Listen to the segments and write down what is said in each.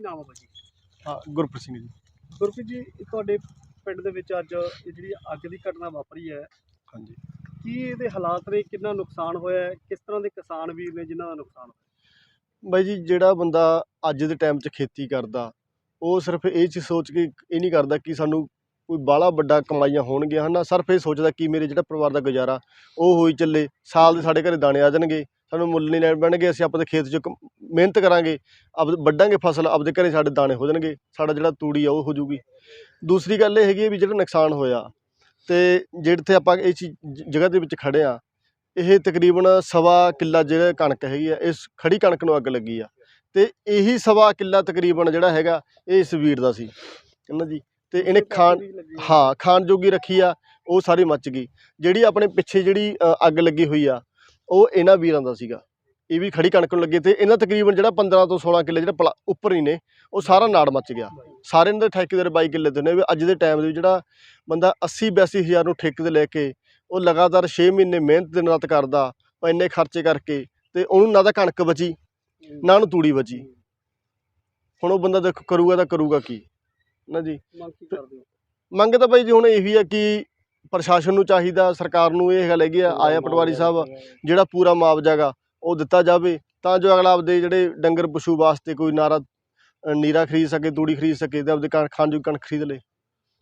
ਕੀ ਨਾਮ ਹੈ ਭਾਜੀ ਹਾਂ ਗੁਰਪ੍ਰੀਤ ਸਿੰਘ ਜੀ। ਗੁਰਪ੍ਰੀਤ ਜੀ ਇਹ ਤੁਹਾਡੇ ਪਿੰਡ ਦੇ ਵਿੱਚ ਅੱਜ ਇਹ ਜਿਹੜੀ ਅੱਗ ਦੀ ਘਟਨਾ ਵਾਪਰੀ ਹੈ ਹਾਂਜੀ। ਕੀ ਇਹਦੇ ਹਾਲਾਤ ਨੇ ਕਿੰਨਾ ਨੁਕਸਾਨ ਹੋਇਆ ਹੈ ਕਿਸ ਤਰ੍ਹਾਂ ਦੇ ਕਿਸਾਨ ਵੀਰ ਨੇ ਜਿਨ੍ਹਾਂ ਦਾ ਨੁਕਸਾਨ ਹੋਇਆ? ਬਾਈ ਜੀ ਜਿਹੜਾ ਬੰਦਾ ਅੱਜ ਦੇ ਟਾਈਮ 'ਚ ਖੇਤੀ ਕਰਦਾ ਉਹ ਸਿਰਫ ਇਹ ਚੀਜ਼ ਸੋਚ ਕੇ ਇਹ ਨਹੀਂ ਕਰਦਾ ਕਿ ਸਾਨੂੰ ਕੋਈ ਬਾਹਲਾ ਵੱਡਾ ਕਮਾਈਆਂ ਹੋਣਗੀਆਂ ਹਨਾ? ਸਿਰਫ ਇਹ ਸੋਚਦਾ ਕਿ ਮੇਰੇ ਜਿਹੜਾ ਪਰਿਵਾਰ ਦਾ ਗੁਜ਼ਾਰਾ ਉਹ ਹੋਈ ਚੱਲੇ ਸਾਲ ਦੇ ਸਾਡੇ ਘਰੇ ਦਾਣੇ ਆ ਜਾਣਗੇ। ਸਾਨੂੰ ਮੁੱਲ ਨਹੀਂ ਲੈਣ ਪੈਣਗੇ ਅਸੀਂ ਆਪਣੇ ਖੇਤ 'ਚ ਮਿਹਨਤ ਕਰਾਂਗੇ ਆਪ ਵੱਢਾਂਗੇ ਫਸਲ ਆਪਦੇ ਘਰੇ ਸਾਡੇ ਦਾਣੇ ਹੋ ਜਾਣਗੇ ਸਾਡਾ ਜਿਹੜਾ ਤੂੜੀ ਆ ਉਹ ਹੋ ਜੂਗੀ ਦੂਸਰੀ ਗੱਲ ਇਹ ਹੈਗੀ ਵੀ ਜਿਹੜਾ ਨੁਕਸਾਨ ਹੋਇਆ ਤੇ ਜਿੱਥੇ ਆਪਾਂ ਇਹ ਚੀਜ਼ ਜਗ੍ਹਾ ਦੇ ਵਿੱਚ ਖੜੇ ਆ ਇਹ ਤਕਰੀਬਨ ਸਵਾ ਕਿੱਲਾ ਜਿਹੜਾ ਕਣਕ ਹੈਗੀ ਆ ਇਸ ਖੜੀ ਕਣਕ ਨੂੰ ਅੱਗ ਲੱਗੀ ਆ। ਤੇ ਇਹੀ ਸਵਾ ਕਿੱਲਾ ਤਕਰੀਬਨ ਜਿਹੜਾ ਹੈਗਾ ਇਹ ਇਸ ਵੀਰ ਦਾ ਸੀ ਇਹਨਾਂ ਜੀ ਤੇ ਇਹਨੇ ਖਾਣ ਹਾਂ ਖਾਣ ਜੋਗੀ ਰੱਖੀ ਆ ਉਹ ਸਾਰੀ ਮੱਚ ਗਈ। ਜਿਹੜੀ ਆਪਣੇ ਪਿੱਛੇ ਜਿਹੜੀ ਅੱਗ ਲੱਗੀ ਹੋਈ ਆ ਉਹ ਇਹਨਾਂ ਵੀਰਾਂ ਦਾ ਸੀਗਾ। ਇਹ ਵੀ ਖੜੀ ਕਣਕ ਨੂੰ ਲੱਗੇ ਤੇ ਇਹਨਾਂ ਤਕਰੀਬਨ ਜਿਹੜਾ 15 ਤੋਂ 16 ਕਿੱਲੇ ਜਿਹੜਾ ਉੱਪਰ ਹੀ ਨੇ ਉਹ ਸਾਰਾ ਨਾੜ ਮੱਚ ਗਿਆ। ਸਾਰੇ ਇਹਨਾਂ ਦੇ ਠੇਕੇਦਾਰ 22 ਕਿੱਲੇ ਤੇ ਨੇ ਵੀ ਅੱਜ ਦੇ ਟਾਈਮ ਦੇ ਵਿੱਚ ਜਿਹੜਾ ਬੰਦਾ 80 82 ਹਜ਼ਾਰ ਨੂੰ ਠੇਕੇ ਤੇ ਲੈ ਕੇ ਉਹ ਲਗਾਤਾਰ 6 ਮਹੀਨੇ ਮਿਹਨਤ ਦਿਨ ਰਾਤ ਕਰਦਾ ਇੰਨੇ ਖਰਚੇ ਕਰਕੇ ਤੇ ਉਹਨੂੰ ਨਾ ਤਾਂ ਕਣਕ ਬਚੀ ਨਾ ਉਹਨੂੰ ਤੂੜੀ ਬਚੀ। ਹੁਣ ਉਹ ਬੰਦਾ ਦੇਖ ਕਰੂਗਾ ਤਾਂ ਕਰੂਗਾ ਕੀ। ਨਾ ਜੀ। ਮੰਗ ਤਾਂ ਬਾਈ ਜੀ ਹੁਣ ਇਹੀ ਆ ਕਿ ਪ੍ਰਸ਼ਾਸਨ ਨੂੰ ਚਾਹੀਦਾ, ਸਰਕਾਰ ਨੂੰ ਇਹ ਗੱਲ ਹੈਗੀ ਆ, ਆਇਆ ਪਟਵਾਰੀ ਸਾਹਿਬ, ਜਿਹੜਾ ਪੂਰਾ ਮੁਆਵਜ਼ਾ ਗਾ ਉਹ ਦਿੱਤਾ ਜਾਵੇ, ਤਾਂ ਜੋ ਅਗਲਾ ਆਪਦੇ ਜਿਹੜੇ ਡੰਗਰ ਪਸ਼ੂ ਵਾਸਤੇ ਕੋਈ ਨਾਰਾ ਨੀਰਾ ਖਰੀਦ ਸਕੇ, ਤੂੜੀ ਖਰੀਦ ਸਕੇ ਤੇ ਆਪਦੇ ਕਣ, ਖਾਣ ਜੋ ਕਣਕ ਖਰੀਦ ਲੇ।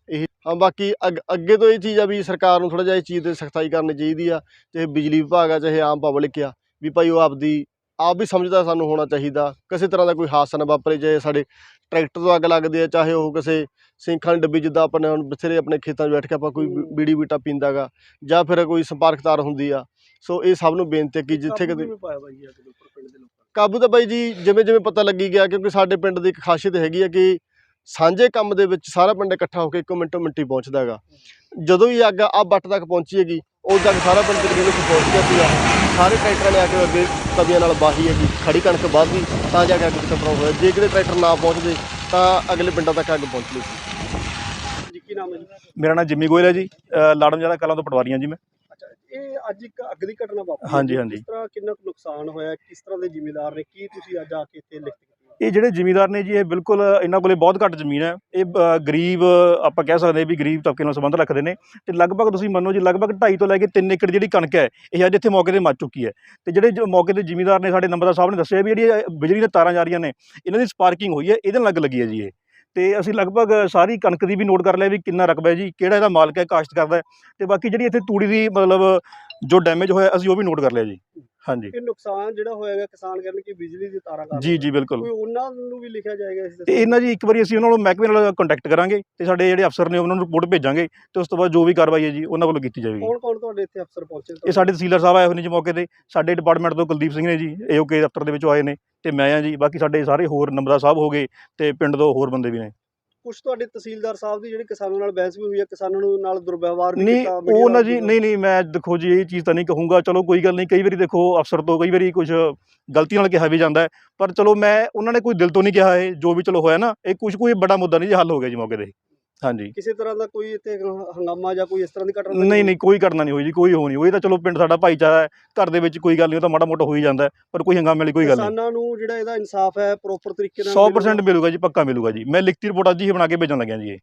ਇਹ, ਹਾਂ, ਬਾਕੀ ਅੱਗ- ਅੱਗੇ ਤੋਂ ਇਹ ਚੀਜ਼ ਆ ਵੀ ਸਰਕਾਰ ਨੂੰ ਥੋੜਾ ਜਿਹਾ ਇਸ ਚੀਜ਼ ਤੇ ਸਖਤਾਈ ਕਰਨੀ ਚਾਹੀਦੀ ਆ, ਚਾਹੇ ਬਿਜਲੀ ਵਿਭਾਗ ਆ, ਚਾਹੇ ਆਮ ਪਬਲਿਕ ਆ, ਵੀ ਭਾਈ ਉਹ ਆਪਦੀ ਆਪ ਵੀ ਸਮਝਦਾ ਸਾਨੂੰ ਹੋਣਾ ਚਾਹੀਦਾ। ਕਿਸੇ ਤਰ੍ਹਾਂ ਦਾ ਕੋਈ ਹਾਦਸਾ ਨਾ ਵਾਪਰੇ ਚਾਹੇ ਸਾਡੇ ਟਰੈਕਟਰ ਤੋਂ ਅੱਗ ਲੱਗਦੀ ਆ ਚਾਹੇ ਉਹ ਕਿਸੇ ਸਿੰਖਾਂ ਦੀ ਡੱਬੀ ਜਿੱਦਾਂ ਆਪਣੇ ਹੁਣ ਬਥੇਰੇ ਆਪਣੇ ਖੇਤਾਂ 'ਚ ਬੈਠ ਕੇ ਆਪਾਂ ਕੋਈ ਬੀੜੀ ਬੀਟਾ ਪੀਂਦਾ ਗਾ ਜਾਂ ਫਿਰ ਕੋਈ ਸੰਪਰਕ ਤਾਰ ਹੁੰਦੀ ਆ। ਸੋ ਇਹ ਸਭ ਨੂੰ ਬੇਨਤੀ ਹੈ ਕਿ ਜਿੱਥੇ ਕਦੇ ਕਾਬੂ ਤਾਂ ਬਾਈ ਜੀ ਜਿਵੇਂ ਜਿਵੇਂ ਪਤਾ ਲੱਗੀ ਗਿਆ ਕਿਉਂਕਿ ਸਾਡੇ ਪਿੰਡ ਦੀ ਇੱਕ ਖਾਸੀਅਤ ਹੈਗੀ ਹੈ ਕਿ ਸਾਂਝੇ ਕੰਮ ਦੇ ਵਿੱਚ ਸਾਰਾ ਪਿੰਡ ਇਕੱਠਾ ਹੋ ਕੇ ਇੱਕ ਮਿੰਟੋ ਮਿੰਟੀ ਪਹੁੰਚਦਾ ਹੈਗਾ ਜਦੋਂ ਹੀ ਅੱਗ ਆ ਬੱਟ ਤੱਕ ਪਹੁੰਚੀ ਹੈਗੀ ਉਦੋਂ ਤੱਕ ਸਾਰਾ ਪਿੰਡ ਤਕਰੀਬਨ ਪਹੁੰਚ ਗਿਆ ਸੀਗਾ ਸਾਰੇ ਟਰੈਕਟਰਾਂ ਨੇ ਆ ਕੇ ਅੱਗੇ ਤਵੀਆਂ ਨਾਲ ਬਾਹੀ ਹੈਗੀ ਖੜੀ ਕਣਕ ਵੱਧਦੀ ਤਾਂ ਜਾ ਕੇ ਅੱਗ ਕੰਟਰੋਲ ਹੋਇਆ। ਜੇ ਕਿਤੇ ਟਰੈਕਟਰ ਨਾ ਪਹੁੰਚਦੇ ਤਾਂ ਅਗਲੇ ਪਿੰਡਾਂ ਤੱਕ ਅੱਗ ਪਹੁੰਚਣੀ ਸੀ। ਜੀ ਕੀ ਨਾਮ ਹੈ ਜੀ? ਮੇਰਾ ਨਾਮ ਜਿੰਮੀ ਗੋਇਲ ਹੈ ਜੀ। ਲਾੜਮ ਜ਼ਿਆਦਾ ਕਲਾਂ ਤੋਂ ਪਟਵਾਰੀਆਂ ਜੀ ਮੈਂ। ਅੱਛਾ ਇਹ ਅੱਜ ਇੱਕ ਅੱਗ ਦੀ ਘਟਨਾ ਵਾਪਰੀ ਹੈ। ਹਾਂਜੀ, ਜੀ। ਹਾਂਜੀ। ਕਿਸ ਤਰ੍ਹਾਂ ਕਿੰਨਾ ਕੁ ਨੁਕਸਾਨ ਹੋਇਆ ਕਿਸ ਤਰ੍ਹਾਂ ਦੇ ਜ਼ਿਮੀਦਾਰ ਨੇ ਕੀ ਤੁਸੀਂ ਅੱਜ ਆ ਕੇ ਇੱਥੇ ਲਿਖਤ? ਇਹ ਜਿਹੜੇ ਜ਼ਿਮੀਂਦਾਰ ਨੇ ਜੀ, ਇਹ ਬਿਲਕੁਲ ਇਹਨਾਂ ਕੋਲੇ ਬਹੁਤ ਘੱਟ ਜ਼ਮੀਨ ਹੈ। ਇਹ ਗਰੀਬ, ਆਪਾਂ ਕਹਿ ਸਕਦੇ ਹਾਂ ਵੀ ਗਰੀਬ ਤਬਕੇ ਨਾਲ ਸੰਬੰਧ ਰੱਖਦੇ ਨੇ। ਤੇ ਲਗਭਗ ਤੁਸੀਂ ਮੰਨੋ ਜੀ, ਲਗਭਗ 2.5 ਤੋਂ ਲੈ ਕੇ 3 ਏਕੜ ਜਿਹੜੀ ਕਣਕ ਹੈ, ਇਹ ਅੱਜ ਇੱਥੇ ਮੌਕੇ ਤੇ ਮੱਚ ਚੁੱਕੀ ਹੈ। ਤੇ ਜਿਹੜੇ ਜੋ, ਮੌਕੇ ਤੇ ਜ਼ਿਮੀਦਾਰ ਨੇ ਸਾਡੇ ਨੰਬਰਦਾਰ ਸਾਹਿਬ ਨੇ ਦੱਸਿਆ ਵੀ ਜਿਹੜੀ ਬਿਜਲੀ ਦੀਆਂ ਤਾਰਾਂ ਜਾ ਰਹੀਆਂ ਨੇ, ਇਹਨਾਂ ਦੀ ਸਪਾਰਕਿੰਗ ਹੋਈ ਹੈ, ਇਹਦੇ ਨਾਲ ਅੱਗ ਲੱਗੀ ਹੈ ਜੀ ਇਹ। ਤੇ ਅਸੀਂ ਲਗਭਗ ਸਾਰੀ ਕਣਕ ਦੀ ਵੀ ਨੋਟ ਕਰ ਲਿਆ ਵੀ ਕਿੰਨਾ ਰਕਬਾ ਹੈ ਜੀ ਕਿਹੜਾ ਇਹਦਾ ਮਾਲਕ ਹੈ ਕਾਸ਼ਤ ਕਰਦਾ ਤੇ ਬਾਕੀ ਜਿਹੜੀ ਇੱਥੇ ਤੂੜੀ ਦੀ ਮਤਲਬ ਜੋ ਡੈਮੇਜ ਹੋਇਆ ਅਸੀਂ ਉਹ ਵੀ ਨੋਟ ਕਰ ਲਿਆ ਜੀ। ਹਾਂਜੀ। ਇਹ ਨੁਕਸਾਨ ਜਿਹੜਾ ਹੋਏਗਾ ਕਿਸਾਨ ਕਰਨ ਕਿ ਬਿਜਲੀ ਦੀ ਤਾਰਾਂ ਕਰ ਜੀ ਜੀ ਬਿਲਕੁਲ। ਕੋਈ ਉਹਨਾਂ ਨੂੰ ਵੀ ਲਿਖਿਆ ਜਾਏਗਾ ਇਸ ਤੇ ਇਹਨਾਂ ਜੀ ਇੱਕ ਵਾਰੀ ਅਸੀਂ ਉਹਨਾਂ ਨੂੰ ਮਹਿਕਮੇ ਨਾਲ ਕੰਟੈਕਟ ਕਰਾਂਗੇ ਤੇ ਸਾਡੇ ਜਿਹੜੇ ਅਫਸਰ ਨੇ ਉਹਨਾਂ ਨੂੰ ਰਿਪੋਰਟ ਭੇਜਾਂਗੇ ਤੇ ਉਸ ਤੋਂ ਬਾਅਦ ਜੋ ਵੀ ਕਾਰਵਾਈ ਹੈ ਜੀ ਉਹਨਾਂ ਵੱਲੋਂ ਕੀਤੀ ਜਾਵੇਗੀ। ਕੌਣ ਕੌਣ ਤੁਹਾਡੇ ਇੱਥੇ ਅਫਸਰ ਪਹੁੰਚੇ? ਇਹ ਸਾਡੇ ਤਹਿਸੀਲਦਾਰ ਸਾਹਿਬ ਆਏ ਹੋਏ ਨੇ ਜੀ ਮੌਕੇ ਤੇ। ਸਾਡੇ ਡਿਪਾਰਟਮੈਂਟ ਤੋਂ ਕੁਲਦੀਪ ਸਿੰਘ ਨੇ ਜੀ ਏਓਕੇ ਦਫ਼ਤਰ ਦੇ ਵਿੱਚੋਂ ਆਏ ਨੇ। ਤੇ ਮੈਂ ਆ ਜੀ ਬਾਕੀ ਸਾਡੇ ਸਾਰੇ ਹੋਰ ਨੰਬਰਦਾਰ ਸਾਹਿਬ ਹੋ ਗਏ ਤੇ ਪਿੰਡ ਤੋਂ ਹੋਰ ਬੰਦੇ ਵੀ ਨੇ। ਕੁਝ ਤੁਹਾਡੇ ਤਹਿਸੀਲਦਾਰ ਸਾਹਿਬ ਦੀ ਜਿਹੜੀ ਕਿਸਾਨਾਂ ਨਾਲ ਬਹਿਸ ਵੀ ਹੋਈ ਹੈ ਕਿਸਾਨਾਂ ਨੂੰ ਨਾਲ ਦੁਰਵਿਵਹਾਰ ਵੀ ਨਹੀਂ ਕੀਤਾ ਉਹ ਨਾ ਜੀ ਨਹੀਂ ਨਹੀਂ ਮੈਂ ਦੇਖੋ ਜੀ ਇਹ ਚੀਜ਼ ਤਾਂ ਨਹੀਂ ਕਹੂੰਗਾ ਚਲੋ ਕੋਈ ਗੱਲ ਨਹੀਂ ਕਈ ਵਾਰੀ ਦੇਖੋ ਅਫਸਰ ਤੋਂ ਕਈ ਵਾਰੀ ਕੁਝ ਗਲਤੀ ਨਾਲ ਕਿਹਾ ਵੀ ਜਾਂਦਾ ਪਰ ਚਲੋ ਮੈਂ ਉਹਨਾਂ ਨੇ ਕੋਈ ਦਿਲ ਤੋਂ ਨਹੀਂ ਕਿਹਾ ਇਹ ਜੋ ਵੀ ਚਲੋ ਹੋਇਆ ਨਾ ਇਹ ਕੁਝ ਕੋਈ ਬੜਾ ਮੁੱਦਾ ਨਹੀਂ ਜੀ ਹੱਲ ਹੋ ਗਿਆ ਜੀ ਮੌਕੇ ਤੇ। ਹਾਂਜੀ। ਕਿਸੇ ਤਰ੍ਹਾਂ ਦਾ ਕੋਈ ਇੱਥੇ ਹੰਗਾਮਾ ਜਾਂ ਕੋਈ ਇਸ ਤਰ੍ਹਾਂ ਦੀ ਘਟਨਾ ਤਾਂ ਨਹੀਂ ਨਹੀਂ? ਕੋਈ ਘਟਨਾ ਨਹੀਂ ਹੋਈ ਜੀ ਕੋਈ ਹੋ ਨਹੀਂ ਹੋਈ। ਇਹ ਤਾਂ ਚਲੋ ਪਿੰਡ ਸਾਡਾ ਭਾਈਚਾਰਾ ਹੈ ਘਰ ਦੇ ਵਿੱਚ ਕੋਈ ਗੱਲ ਨਹੀਂ ਉਹ ਤਾਂ ਮਾੜਾ ਮੋਟਾ ਹੋ ਹੀ ਜਾਂਦਾ ਹੈ, ਪਰ ਕੋਈ ਹੰਗਾਮੇ ਵਾਲੀ ਕੋਈ ਗੱਲ ਨਹੀਂ। ਕਿਸਾਨਾਂ ਨੂੰ ਜਿਹੜਾ ਇਹਦਾ ਇਨਸਾਫ ਹੈ ਪ੍ਰੋਪਰ ਤਰੀਕੇ ਨਾਲ 100% ਮਿਲੂਗਾ? ਜੀ ਪੱਕਾ ਮਿਲੂਗਾ ਜੀ। ਮੈਂ ਲਿਖਤੀ ਰਿਪੋਰਟ ਅੱਜ ਹੀ ਬਣਾ ਕੇ ਭੇਜਣ ਲੱਗਿਆ ਜੀ ਇਹ।